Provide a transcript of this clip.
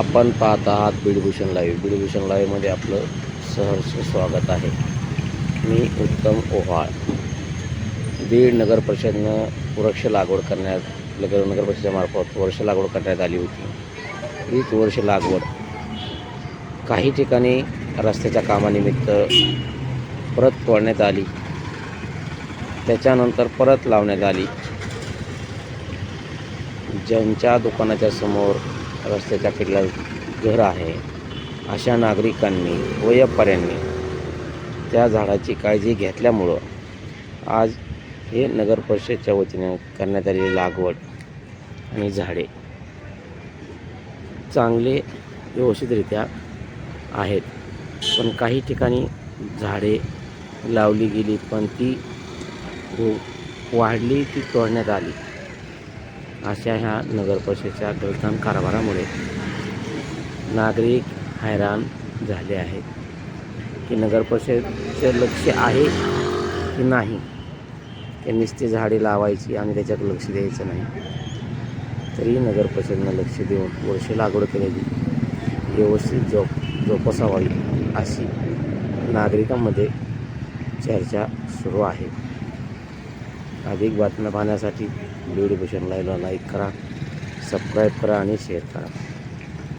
आपण पाहत आहात बीडभूषण लाईव्ह. बीडभूषण लाईव्हमध्ये आपलं सहर्ष स्वागत आहे. मी उत्तम ओहाळ. बीड नगर परिषदनं वृक्ष लागवड करण्यात नगर नगर परिषदेमार्फत वर्ष लागवड करण्यात आली होती. हीच वर्ष लागवड काही ठिकाणी रस्त्याच्या कामानिमित्त परत तोडण्यात आली. त्याच्यानंतर परत लावण्यात आली. ज्यांच्या दुकानाच्या समोर रस्त्याच्या कडेला घर आहे. अशा नागरिकांनी व व्यापाऱ्यांनी त्या झाडाची काळजी घेतल्यामुळं आज हे नगर परिषदच्या वतीने करण्यात आलेली लागवड आणि झाडे चांगले व्यवस्थितरित्या आहेत. पण काही ठिकाणी झाडे लावली गेली पण ती वाढली ती तोडण्यात आली. अशा ह्या नगरपरिषदेच्या गलथान कारभारामुळे नागरिक हैराण झाले आहेत. की नगरपरिषदेचं लक्ष आहे की नाही? ते नुसती झाडे लावायची आणि त्याच्यात लक्ष द्यायचं नाही. तरी नगरपरिषदेनं लक्ष देऊन वर्ष लागवड केलेली व्यवस्थित जोप जोपासावावी अशी नागरिकांमध्ये चर्चा सुरू आहे. अधिक बातम्या पाहण्यासाठी बीड भूषण लाईक करा सबस्क्राईब करा आणि शेअर करा.